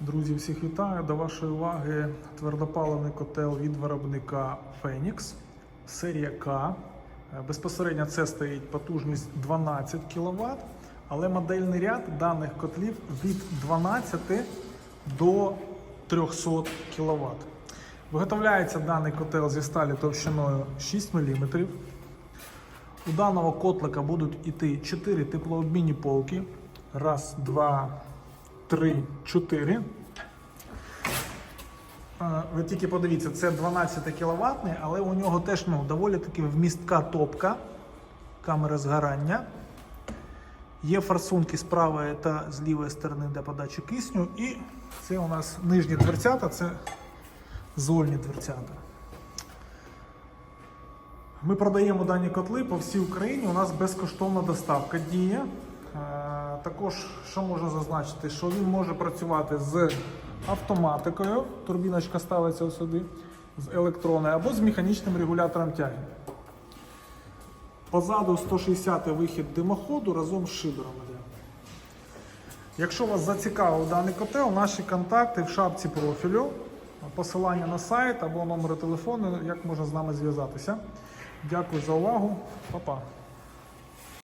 Друзі, всіх вітаю. До вашої уваги твердопаливний котел від виробника Phoenix, серія К. Безпосередньо це стоїть потужність 12 кВт, але модельний ряд даних котлів від 12 до 300 кВт. Виготовляється даний котел зі сталі товщиною 6 мм. У даного котлика будуть іти 4 теплообмінні полки. Раз, два, три, чотири. Е, Ви тільки подивіться, це 12 кВт, але у нього теж ну, доволі таки вмістка топка, камера згорання. Є форсунки з правої та з лівої сторони для подачі кисню. І це у нас нижні дверцята, це зольні дверцята. Ми продаємо дані котли по всій Україні. У нас безкоштовна доставка діє. Е, Також, що можна зазначити, що він може працювати з автоматикою. Турбіночка ставиться сюди, з електронною або з механічним регулятором тяги. Позаду 160 вихід димоходу разом з шибером. Якщо вас зацікавив даний котел, наші контакти в шапці профілю, посилання на сайт або номери телефону, як можна з нами зв'язатися. Дякую за увагу. Па-па.